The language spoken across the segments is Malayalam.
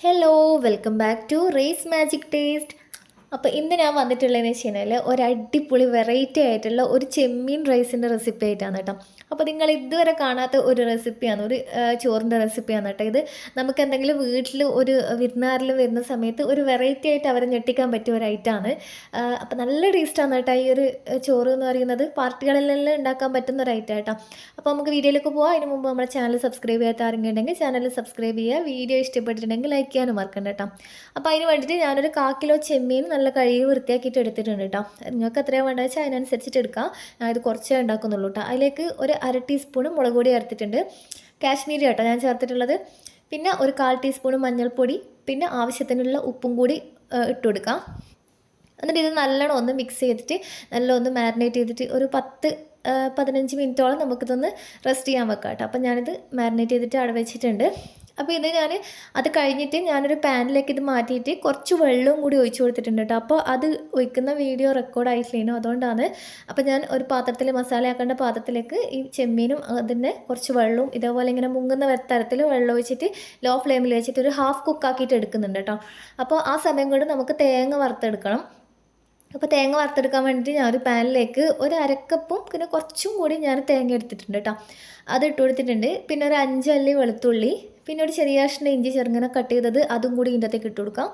hello welcome back to race magic taste അപ്പോൾ ഇന്ന് ഞാൻ വന്നിട്ടുള്ളതെന്ന് വെച്ച് കഴിഞ്ഞാൽ ഒരു അടിപൊളി വെറൈറ്റി ആയിട്ടുള്ള ഒരു ചെമ്മീൻ റൈസിന്റെ റെസിപ്പി ആയിട്ടാണ് കേട്ടോ. അപ്പോൾ നിങ്ങൾ ഇതുവരെ കാണാത്ത ഒരു റെസിപ്പിയാണ് ഒരു ചോറിന്റെ റെസിപ്പിയാണ് കേട്ടോ ഇത്. നമുക്ക് എന്തെങ്കിലും വീട്ടിൽ ഒരു വിരുന്നാറിൽ വരുന്ന സമയത്ത് ഒരു വെറൈറ്റി ആയിട്ട് അവരെ ഞെട്ടിക്കാൻ പറ്റിയ ഒരു ഐറ്റമാണ് അപ്പോൾ നല്ല ടേസ്റ്റാണ് കേട്ടോ ഈ ഒരു ചോറ് എന്ന് പറയുന്നത്. പാർട്ടികളിലെല്ലാം ഉണ്ടാക്കാൻ പറ്റുന്ന ഒരു ഐറ്റം കേട്ടോ അപ്പോൾ നമുക്ക് വീഡിയോയിലേക്ക് പോകാം അതിന് മുമ്പ് നമ്മുടെ ചാനൽ സബ്സ്ക്രൈബ് ചെയ്യാത്ത ആരെങ്കിലുണ്ടെങ്കിൽ ചാനൽ സബ്സ്ക്രൈബ് ചെയ്യുക. വീഡിയോ ഇഷ്ടപ്പെട്ടിട്ടുണ്ടെങ്കിൽ ലൈക്ക് ചെയ്യാനും മറക്കണ്ട കേട്ടോ. അപ്പോൾ അതിന് വേണ്ടിയിട്ട് ഞാനൊരു കാ കിലോ ചെമ്മീൻ നല്ല കഴുകി വൃത്തിയാക്കിയിട്ട് എടുത്തിട്ടുണ്ട് കേട്ടോ നിങ്ങൾക്ക് എത്രയാണ് വേണ്ടത് വെച്ചാൽ അതിനനുസരിച്ചിട്ട് എടുക്കാം. ഞാൻ ഇത് കുറച്ചേ ഉണ്ടാക്കുന്നുള്ളൂ കേട്ടോ അതിലേക്ക് ഒരു അര ടീസ്പൂൺ മുളക് പൊടി ചേർത്തിട്ടുണ്ട്. കാശ്മീരി കേട്ടോ ഞാൻ ചേർത്തിട്ടുള്ളത്. പിന്നെ ഒരു കാൽ ടീസ്പൂൺ മഞ്ഞൾപ്പൊടി പിന്നെ ആവശ്യത്തിനുള്ള ഉപ്പും കൂടി ഇട്ട് കൊടുക്കാം. എന്നിട്ട് ഇത് നല്ലോണം ഒന്ന് മിക്സ് ചെയ്തിട്ട് നല്ല ഒന്ന് മാരിനേറ്റ് ചെയ്തിട്ട് ഒരു പത്ത് പതിനഞ്ച് മിനിറ്റോളം നമുക്കിതൊന്ന് റെസ്റ്റ് ചെയ്യാൻ വെക്കാം കേട്ടോ അപ്പം ഞാനിത് മാരിനേറ്റ് ചെയ്തിട്ട് അവിടെ വെച്ചിട്ടുണ്ട് അപ്പോൾ ഇത് ഞാൻ അത് കഴിഞ്ഞിട്ട് ഞാനൊരു പാനിലേക്ക് ഇത് മാറ്റിയിട്ട് കുറച്ച് വെള്ളവും കൂടി ഒഴിച്ചു കൊടുത്തിട്ടുണ്ട് കേട്ടോ അപ്പോൾ അത് ഒഴിക്കുന്ന വീഡിയോ റെക്കോർഡ് ആയിട്ടില്ലേനോ? അതുകൊണ്ടാണ്. അപ്പോൾ ഞാൻ ഒരു പാത്രത്തിൽ മസാല ആക്കേണ്ട പാത്രത്തിലേക്ക് ഈ ചെമ്മീനും അതിന്റെ കുറച്ച് വെള്ളവും ഇതേപോലെ ഇങ്ങനെ മുങ്ങുന്ന തരത്തിൽ വെള്ളം ഒഴിച്ചിട്ട് ലോ ഫ്ലെയിമിൽ വെച്ചിട്ട് ഒരു ഹാഫ് കുക്കാക്കിയിട്ട് എടുക്കുന്നുണ്ട് കേട്ടോ അപ്പോൾ ആ സമയം കൊണ്ട് നമുക്ക് തേങ്ങ വറുത്തെടുക്കണം. അപ്പോൾ തേങ്ങ വറുത്തെടുക്കാൻ വേണ്ടിയിട്ട് ഞാൻ ഒരു പാനിലേക്ക് ഒരു അരക്കപ്പും പിന്നെ കുറച്ചും കൂടി ഞാൻ തേങ്ങ എടുത്തിട്ടുണ്ട് കേട്ടോ അത് ഇട്ട് കൊടുത്തിട്ടുണ്ട്. പിന്നെ ഒരു അഞ്ചല്ലി വെളുത്തുള്ളി പിന്നെ ഒരു ചെറിയ കഷ്ണം ഇഞ്ചി ചെറുങ്ങനെ കട്ട് ചെയ്തത് അതും കൂടി ഇതിന്റെ അകത്തേക്ക് ഇട്ട് കൊടുക്കാം.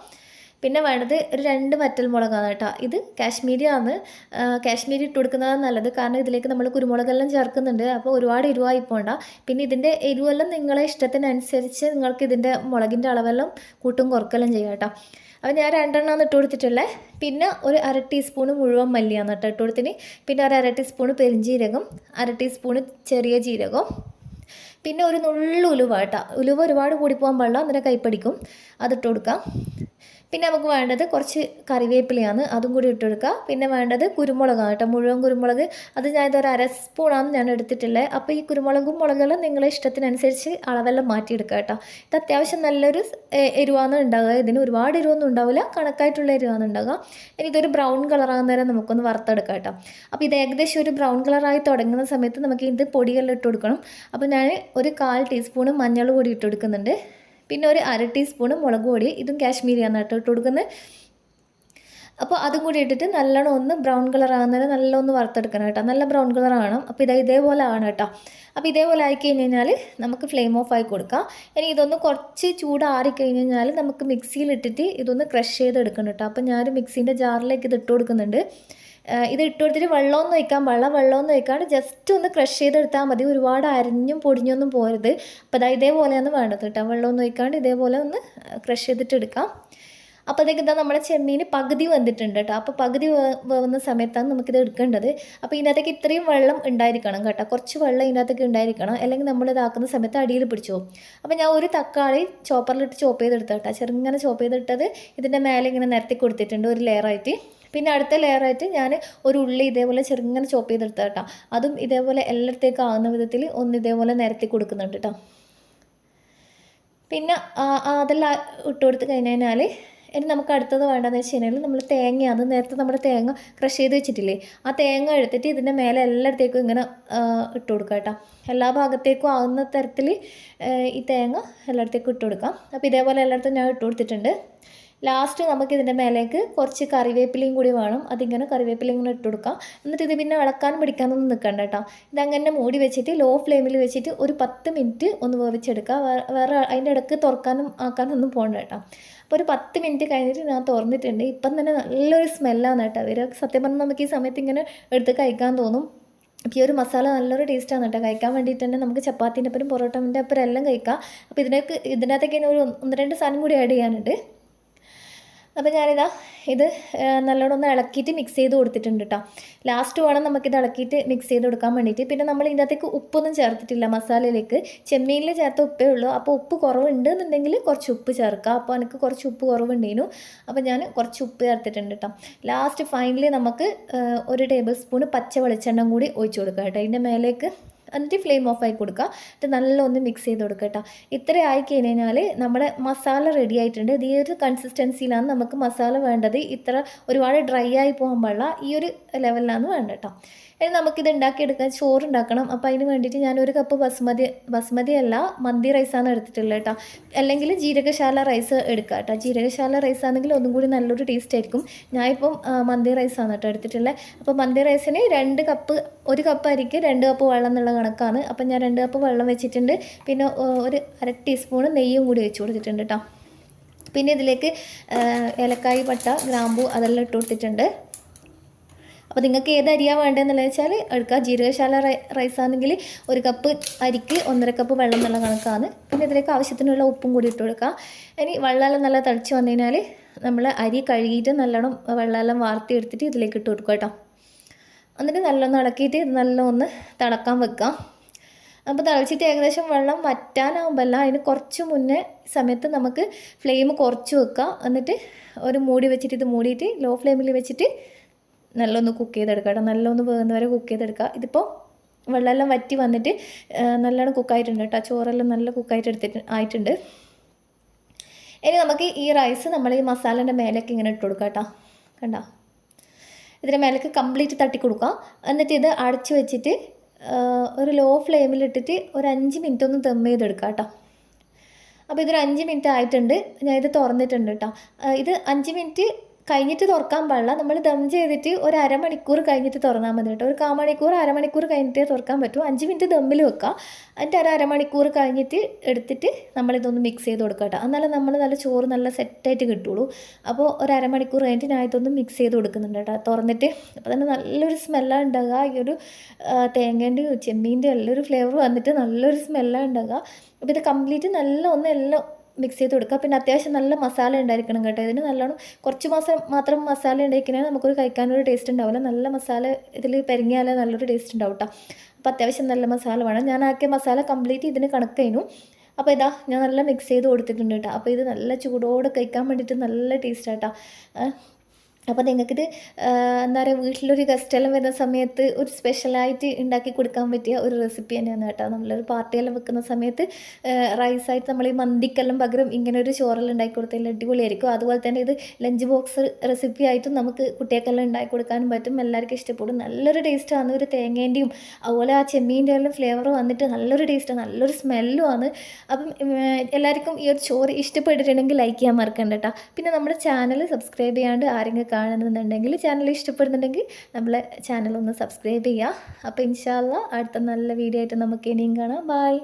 പിന്നെ വേണ്ടത് ഒരു രണ്ട് വറ്റൽ മുളകാണ് കേട്ടോ. ഇത് കാശ്മീരി ആണ് ആ, കാശ്മീരി ഇട്ട് കൊടുക്കുന്നതാണ് നല്ലത്. കാരണം ഇതിലേക്ക് നമ്മൾ കുരുമുളകെല്ലാം ചേർക്കുന്നുണ്ട്. അപ്പോൾ ഒരുപാട് എരിവായി പോണ്ട. പിന്നെ ഇതിന്റെ എരിവെല്ലാം നിങ്ങളെ ഇഷ്ടത്തിനനുസരിച്ച് നിങ്ങൾക്ക് ഇതിന്റെ മുളകിന്റെ അളവെല്ലാം കൂട്ടും കുറക്കെല്ലാം ചെയ്യാം കേട്ടോ. അപ്പോൾ ഞാൻ രണ്ടെണ്ണമാണ് ഇട്ട് കൊടുത്തിട്ടുള്ളത് പിന്നെ ഒരു അര ടീസ്പൂണ് മുഴുവൻ മല്ലിയാണ് കേട്ടോ ഇട്ട് കൊടുത്തിന്. പിന്നെ ഒരു അര ടീസ്പൂണ് പെരിഞ്ജീരകം അര ടീസ്പൂണ് ചെറിയ ജീരകം പിന്നെ ഒരു നുള്ളു ഉലുവ കേട്ടോ. ഉലുവ ഒരുപാട് കൂടിപ്പോകാൻ പോകാൻ പാടില്ല. അന്നേരം കൈപ്പടിക്കും അതിട്ട് കൊടുക്കാം. പിന്നെ നമുക്ക് വേണ്ടത് കുറച്ച് കറിവേപ്പിലയാണ് അതും കൂടി ഇട്ടെടുക്കുക. പിന്നെ വേണ്ടത് കുരുമുളകാണ് കേട്ടോ മുഴുവൻ കുരുമുളക്. അത് ഞാൻ ഇതൊരു അര സ്പൂണാണ് ഞാൻ എടുത്തിട്ടുള്ളത് അപ്പോൾ ഈ കുരുമുളകും മുളകെല്ലാം നിങ്ങളെ ഇഷ്ടത്തിനനുസരിച്ച് അളവെല്ലാം മാറ്റിയെടുക്കുക കേട്ടോ. ഇത് അത്യാവശ്യം നല്ലൊരു എരിവാണ് ഉണ്ടാകുക ഇതിന് ഒരുപാട് എരിവൊന്നും ഉണ്ടാവില്ല. കണക്കായിട്ടുള്ള എരിവാണ് ഉണ്ടാകുക ഇനി ഇതൊരു ബ്രൗൺ കളറാകുന്ന നേരം നമുക്കൊന്ന് വറുത്തെടുക്കാം കേട്ടോ. അപ്പോൾ ഇത് ഏകദേശം ഒരു ബ്രൗൺ കളറായി തുടങ്ങുന്ന സമയത്ത് നമുക്ക് ഇത് പൊടിയെല്ലാം ഇട്ട് കൊടുക്കണം അപ്പോൾ ഞാൻ ഒരു കാൽ ടീസ്പൂണ് മഞ്ഞൾ പൊടി ഇട്ട് കൊടുക്കുന്നുണ്ട് പിന്നെ ഒരു അര ടീസ്പൂണ് മുളക് പൊടി ഇതും കാശ്മീരിയാണ് കേട്ടോ ഇട്ട് കൊടുക്കുന്നത് അപ്പോൾ അതും കൂടി ഇട്ടിട്ട് നല്ലോണം ഒന്ന് ബ്രൗൺ കളർ ആകുന്നവരെ നല്ല ഒന്ന് വറുത്തെടുക്കണം കേട്ടോ. നല്ല ബ്രൗൺ കളർ ആവണം. അപ്പോൾ ഇതാ ഇതേപോലെ ആണ് കേട്ടോ. അപ്പോൾ ഇതേപോലെ ആയി കഴിഞ്ഞ് കഴിഞ്ഞാൽ നമുക്ക് ഫ്ലെയിം ഓഫ് ആയി കൊടുക്കാം. ഇനി ഇതൊന്ന് കുറച്ച് ചൂടാറി കഴിഞ്ഞ് കഴിഞ്ഞാൽ നമുക്ക് മിക്സിയിൽ ഇട്ടിട്ട് ഇതൊന്ന് ക്രഷ് ചെയ്തെടുക്കണം കേട്ടോ. അപ്പോൾ ഞാൻ മിക്സീന്റെ ജാറിലേക്ക് ഇത് ഇട്ട് കൊടുക്കുന്നുണ്ട്. ഇത് ഇട്ട് കൊടുത്തിട്ട് വെള്ളമൊന്നും ഒഴിക്കാൻ പാടില്ല വെള്ളമൊന്നും ഒഴിക്കാണ്ട് ജസ്റ്റ് ഒന്ന് ക്രഷ് ചെയ്തെടുത്താൽ മതി. ഒരുപാട് അരിഞ്ഞും പൊടിഞ്ഞൊന്നും പോരുത്. അപ്പോൾ അതാ ഇതേപോലെയാണ് വേണ്ടത് കേട്ടോ. വെള്ളമൊന്നും ഒഴിക്കാണ്ട് ഇതേപോലെ ഒന്ന് ക്രഷ് ചെയ്തിട്ട് എടുക്കാം. അപ്പോഴത്തേക്ക് ഇതാ നമ്മുടെ ചെമ്മീൻ പകുതി വന്നിട്ടുണ്ട് കേട്ടോ. അപ്പോൾ പകുതി വന്ന സമയത്താണ് നമുക്കിത് എടുക്കേണ്ടത്. അപ്പോൾ ഇതിനകത്തേക്ക് ഇത്രയും വെള്ളം ഉണ്ടായിരിക്കണം കേട്ടോ. കുറച്ച് വെള്ളം ഇതിനകത്തേക്ക് ഉണ്ടായിരിക്കണം. അല്ലെങ്കിൽ നമ്മൾ ഇതാക്കുന്ന സമയത്ത് അടിയിൽ പിടിച്ചു പോകും. അപ്പോൾ ഞാൻ ഒരു തക്കാളി ചോപ്പറിലിട്ട് ചോപ്പ് ചെയ്തെടുത്ത കേട്ടോ. ചെറുങ്ങനെ ചോപ്പ് ചെയ്തിട്ടത് ഇതിന്റെ മേലെ ഇങ്ങനെ നിരത്തി കൊടുത്തിട്ടുണ്ട് ഒരു ലെയറായിട്ട് പിന്നെ അടുത്ത ലെയറായിട്ട് ഞാൻ ഒരു ഉള്ളി ഇതേപോലെ ചെറുങ്ങനെ ചോപ്പ് ചെയ്തെടുത്ത കേട്ടോ. അതും ഇതേപോലെ എല്ലായിടത്തേക്കും ആകുന്ന വിധത്തിൽ ഒന്ന് ഇതേപോലെ നിരത്തി കൊടുക്കുന്നുണ്ട് കേട്ടോ. പിന്നെ അതെല്ലാം ഇട്ട് കൊടുത്ത് കഴിഞ്ഞ് കഴിഞ്ഞാൽ ഇനി നമുക്ക് അടുത്തത് വേണ്ടതെന്ന് വെച്ച് കഴിഞ്ഞാൽ നമ്മൾ തേങ്ങയാണ് നേരത്തെ നമ്മുടെ തേങ്ങ ക്രഷ് ചെയ്ത് വെച്ചിട്ടില്ലേ? ആ തേങ്ങ എടുത്തിട്ട് ഇതിന്റെ മേലെ എല്ലായിടത്തേക്കും ഇങ്ങനെ ഇട്ട് കൊടുക്കുക കേട്ടോ. എല്ലാ ഭാഗത്തേക്കും ആകുന്ന തരത്തിൽ ഈ തേങ്ങ എല്ലായിടത്തേക്കും ഇട്ട് കൊടുക്കാം. അപ്പോൾ ഇതേപോലെ എല്ലായിടത്തും ഞാൻ ഇട്ട് കൊടുത്തിട്ടുണ്ട്. ലാസ്റ്റ് നമുക്ക് ഇതിന്റെ മേലേക്ക് കുറച്ച് കറിവേപ്പിലയും കൂടി വേണം. അതിങ്ങനെ കറിവേപ്പില ഇങ്ങനെ ഇട്ട് കൊടുക്കാം. എന്നിട്ട് ഇത് പിന്നെ ഇളക്കാനും പിടിക്കാനൊന്നും നിൽക്കണ്ട കേട്ടോ. ഇതങ്ങനെ മൂടി വെച്ചിട്ട് ലോ ഫ്ലെയിമിൽ വെച്ചിട്ട് ഒരു പത്ത് മിനിറ്റ് ഒന്ന് വേവിച്ചെടുക്കുക. വേറെ അതിന്റെ ഇടയ്ക്ക് തുറക്കാനും ആക്കാനൊന്നും പോകണ്ട കേട്ടോ. അപ്പോൾ ഒരു പത്ത് മിനിറ്റ് കഴിഞ്ഞിട്ട് ഞാൻ തുറന്നിട്ടുണ്ട്. ഇപ്പം തന്നെ നല്ലൊരു സ്മെല്ലാണ് കേട്ടോ അവർ സത്യം പറഞ്ഞാൽ നമുക്ക് ഈ സമയത്ത് ഇങ്ങനെ എടുത്ത് കഴിക്കാൻ തോന്നും. അപ്പോൾ ഈ ഒരു മസാല നല്ലൊരു ടേസ്റ്റാണ് കേട്ടോ. കഴിക്കാൻ വേണ്ടിയിട്ട് തന്നെ നമുക്ക് ചപ്പാത്തിന്റെ അപ്പുറം പൊറോട്ടന്റെ അപ്പുറം എല്ലാം കഴിക്കാം. അപ്പോൾ ഇതിനൊക്കെ ഇതിനകത്തേക്ക് ഒരു ഒന്ന് രണ്ട് സാധനം കൂടി ആഡ് ചെയ്യാനുണ്ട്. അപ്പോൾ ഞാനിതാ ഇത് നല്ലോണം ഒന്ന് ഇളക്കിയിട്ട് മിക്സ് ചെയ്ത് കൊടുത്തിട്ടുണ്ട് കേട്ടോ ലാസ്റ്റ് വേണം നമുക്കിത് ഇളക്കിയിട്ട് മിക്സ് ചെയ്ത് കൊടുക്കാൻ വേണ്ടിയിട്ട്. പിന്നെ നമ്മൾ ഇതിനകത്തേക്ക് ഉപ്പൊന്നും ചേർത്തിട്ടില്ല. മസാലയിലേക്ക്. ചെമ്മീനിൽ ചേർത്ത ഉപ്പേ ഉള്ളൂ. അപ്പോൾ ഉപ്പ് കുറവുണ്ട് എന്നുണ്ടെങ്കിൽ കുറച്ച് ഉപ്പ് ചേർക്കുക അപ്പോൾ എനിക്ക് കുറച്ച് ഉപ്പ് കുറവുണ്ടേനു. അപ്പോൾ ഞാൻ കുറച്ച് ഉപ്പ് ചേർത്തിട്ടുണ്ട് കേട്ടോ ലാസ്റ്റ് ഫൈനലി നമുക്ക് ഒരു ടേബിൾ സ്പൂൺ പച്ച വെളിച്ചെണ്ണം കൂടി ഒഴിച്ചു കൊടുക്കുക കേട്ടോ ഇതിന്റെ മേലേക്ക് എന്നിട്ട് ഫ്ലെയിം ഓഫ് ആയി കൊടുക്കുക എന്നിട്ട് നല്ല ഒന്ന് മിക്സ് ചെയ്ത് കൊടുക്കുക കേട്ടോ ഇത്ര ആയി കഴിഞ്ഞാൽ നമ്മുടെ മസാല റെഡി ആയിട്ടുണ്ട്. ഈ ഒരു കൺസിസ്റ്റൻസിയിലാണ് നമുക്ക് മസാല വേണ്ടത്. ഇത്ര ഒരുപാട് ഡ്രൈ ആയി പോകാൻ പാടില്ല. ഈ ഒരു ലെവലിലാണ് വേണ്ട കേട്ടോ ഇനി നമുക്കിത് ഉണ്ടാക്കിയെടുക്കാൻ ചോറ് ഉണ്ടാക്കണം അപ്പോൾ അതിന് വേണ്ടിയിട്ട് ഞാനൊരു കപ്പ് ബസ്മതി ബസ്മതി അല്ല മന്തി റൈസാണ് എടുത്തിട്ടുള്ളത് കേട്ടോ. അല്ലെങ്കിൽ ജീരകശാല റൈസ് എടുക്കുക കേട്ടോ. ജീരകശാല റൈസ് ആണെങ്കിൽ ഒന്നും കൂടി നല്ലൊരു ടേസ്റ്റ് ആയിരിക്കും. ഞാനിപ്പം മന്തി റൈസാണ് കേട്ടോ എടുത്തിട്ടുള്ളത്. അപ്പോൾ മന്തി റൈസിന് രണ്ട് കപ്പ് ഒരു കപ്പ് അരിക്ക് രണ്ട് കപ്പ് വെള്ളം എന്നുള്ള കണക്കാണ്. അപ്പം ഞാൻ രണ്ട് കപ്പ് വെള്ളം വെച്ചിട്ടുണ്ട്. പിന്നെ ഒരു അര ടീസ്പൂൺ നെയ്യും കൂടി വെച്ച് കൊടുത്തിട്ടുണ്ട് കേട്ടോ. പിന്നെ ഇതിലേക്ക് ഏലക്കായ് പട്ട ഗ്രാമ്പു അതെല്ലാം ഇട്ട് കൊടുത്തിട്ടുണ്ട്. അപ്പോൾ നിങ്ങൾക്ക് ഏത് അരിയാണ് വേണ്ടതെന്നുള്ളത് വെച്ചാൽ എടുക്കുക. ജീരകശാല റൈസാണെങ്കിൽ ഒരു കപ്പ് അരിക്ക് ഒന്നര കപ്പ് വെള്ളം എന്നുള്ള കണക്കാണ്. പിന്നെ ഇതിലേക്ക് ആവശ്യത്തിനുള്ള ഉപ്പും കൂടി ഇട്ട് കൊടുക്കുക. ഇനി വെള്ളമെല്ലാം നല്ല തിളച്ച് വന്നു കഴിഞ്ഞാൽ നമ്മൾ അരി കഴുകിയിട്ട് നല്ലോണം വെള്ളമെല്ലാം വാർത്തി എടുത്തിട്ട് ഇതിലേക്ക് ഇട്ട് കൊടുക്കുക കേട്ടോ. എന്നിട്ട് നല്ലോണം ഇളക്കിയിട്ട് ഇത് നല്ലോണം തിളക്കാൻ വെക്കാം അപ്പോൾ തിളച്ചിട്ട് ഏകദേശം വെള്ളം വറ്റാനാകുമ്പോഴല്ല അതിന് കുറച്ച് മുന്നേ സമയത്ത് നമുക്ക് ഫ്ലെയിം കുറച്ച് വെക്കുക. എന്നിട്ട് ഒരു മൂടി വെച്ചിട്ട് ഇത് മൂടിയിട്ട് ലോ ഫ്ലെയിമിൽ വെച്ചിട്ട് നല്ലൊന്ന് കുക്ക് ചെയ്തെടുക്കുക കേട്ടോ. നല്ലൊന്ന് വേകുന്ന വരെ കുക്ക് ചെയ്തെടുക്കുക ഇതിപ്പോൾ വെള്ളമെല്ലാം വറ്റി വന്നിട്ട് നല്ലോണം കുക്കായിട്ടുണ്ട് കേട്ടോ. ചോറെല്ലാം നല്ല കുക്കായിട്ട് എടുത്തിട്ട് ആയിട്ടുണ്ട്. ഇനി നമുക്ക് ഈ റൈസ് നമ്മൾ ഈ മസാലേന്റെ മേലേക്ക് ഇങ്ങനെ ഇട്ട് കൊടുക്കാം കേട്ടോ. കണ്ടോ? ഇതിന്റെ മേലേക്ക് കംപ്ലീറ്റ് തട്ടി കൊടുക്കുക എന്നിട്ട് ഇത് അടച്ചു വെച്ചിട്ട് ഒരു ലോ ഫ്ലെയിമിലിട്ടിട്ട് ഒരു അഞ്ച് മിനിറ്റ് ഒന്ന് ദം ചെയ്തെടുക്കുക കേട്ടോ. അപ്പോൾ ഇതൊരു അഞ്ച് മിനിറ്റ് ആയിട്ടുണ്ട്. ഞാൻ ഇത് തുറന്നിട്ടുണ്ട് കേട്ടോ. ഇത് അഞ്ച് മിനിറ്റ് കഴിഞ്ഞിട്ട് തുറക്കാൻ പാടില്ല. നമ്മൾ ദം ചെയ്തിട്ട് ഒരു അരമണിക്കൂർ കഴിഞ്ഞിട്ട് തുറന്നാൽ മതി കേട്ടോ. ഒരു കാമണിക്കൂർ അരമണിക്കൂർ കഴിഞ്ഞിട്ടേ തുറക്കാൻ പറ്റൂ. അഞ്ച് മിനിറ്റ് ദമ്മിൽ വെക്കുക എന്നിട്ട് ഒരു അരമണിക്കൂർ കഴിഞ്ഞിട്ട് എടുത്തിട്ട് നമ്മളിതൊന്ന് മിക്സ് ചെയ്ത് കൊടുക്കുക കേട്ടോ. നമ്മൾ നല്ല ചോറ് നല്ല സെറ്റായിട്ട് കിട്ടുള്ളൂ. അപ്പോൾ ഒരു അരമണിക്കൂർ കഴിഞ്ഞിട്ട് ഞാൻ ഇതൊന്ന് മിക്സ് ചെയ്ത് കൊടുക്കുന്നുണ്ട് കേട്ടോ. തുറന്നിട്ട് അപ്പോൾ തന്നെ നല്ലൊരു സ്മെല്ലാണ് ഉണ്ടാകുക ഈ ഒരു തേങ്ങേന്റെ തേങ്ങേന്റെയും നല്ലൊരു ഒരു ഫ്ലേവർ വന്നിട്ട് നല്ലൊരു സ്മെല്ലാണ് ഉണ്ടാകുക അപ്പോൾ ഇത് കംപ്ലീറ്റ് നല്ല ഒന്ന് എല്ലാം മിക്സ് ചെയ്ത് കൊടുക്കുക. പിന്നെ അത്യാവശ്യം നല്ല മസാല ഉണ്ടായിരിക്കണം കേട്ടോ. ഇതിന് നല്ലോണം കുറച്ച് മാസം മാത്രം മസാല ഉണ്ടാക്കിയാൽ നമുക്കൊരു കഴിക്കാനൊരു ടേസ്റ്റ് ഉണ്ടാവില്ല. നല്ല മസാല ഇതിൽ പെരങ്ങിയാലേ നല്ലൊരു ടേസ്റ്റ് ഉണ്ടാവും കേട്ടോ അപ്പോൾ അത്യാവശ്യം നല്ല മസാല വേണം. ഞാൻ ആക്കിയ മസാല കംപ്ലീറ്റ് ഇതിന് കണക്കായിരുന്നു അപ്പോൾ ഇതാ ഞാൻ നല്ല മിക്സ് ചെയ്ത് കൊടുത്തിട്ടുണ്ട് കേട്ടോ അപ്പോൾ ഇത് നല്ല ചൂടോടെ കഴിക്കാൻ വേണ്ടിയിട്ട് നല്ല ടേസ്റ്റ് ആട്ടോ അപ്പോൾ നിങ്ങൾക്കിത് എന്താ പറയുക വീട്ടിലൊരു ഗസ്റ്റെല്ലാം വരുന്ന സമയത്ത് ഒരു സ്പെഷ്യലായിട്ട് ഉണ്ടാക്കി കൊടുക്കാൻ പറ്റിയ ഒരു റെസിപ്പി തന്നെയാണ് കേട്ടോ. നമ്മളൊരു പാർട്ടിയെല്ലാം വെക്കുന്ന സമയത്ത് റൈസായിട്ട് നമ്മൾ ഈ മന്തിക്കെല്ലാം പകരം ഇങ്ങനെ ഒരു ചോറെല്ലാം ഉണ്ടാക്കി കൊടുത്താൽ അടിപൊളിയായിരിക്കും. അതുപോലെ തന്നെ ഇത് ലഞ്ച് ബോക്സ് റെസിപ്പി ആയിട്ടും നമുക്ക് കുട്ടികൾക്കെല്ലാം ഉണ്ടാക്കി കൊടുക്കാനും പറ്റും. എല്ലാവർക്കും ഇഷ്ടപ്പെടും. നല്ലൊരു ടേസ്റ്റാണ് ഒരു തേങ്ങേന്റെയും അതുപോലെ ആ ചെമ്മീന്റെ എല്ലാം ഫ്ലേവർ വന്നിട്ട് നല്ലൊരു ടേസ്റ്റാണ് നല്ലൊരു സ്മെല്ലും ആണ്. അപ്പം എല്ലാവർക്കും ഈ ഒരു ചോറ് ഇഷ്ടപ്പെട്ടിട്ടുണ്ടെങ്കിൽ ലൈക്ക് ചെയ്യാൻ മറക്കണ്ട കേട്ടോ. പിന്നെ നമ്മുടെ ചാനൽ സബ്സ്ക്രൈബ് ചെയ്യാണ്ട് ആരെങ്കിലും കാണുന്നുണ്ടെങ്കിൽ ചാനൽ ഇഷ്ടപ്പെടുന്നുണ്ടെങ്കിൽ നമ്മളെ ചാനൽ ഒന്ന് സബ്സ്ക്രൈബ് ചെയ്യുക. അപ്പോൾ ഇൻഷാല്ല അടുത്ത നല്ല വീഡിയോ ആയിട്ട് നമുക്ക് ഇനിയും കാണാം. ബൈ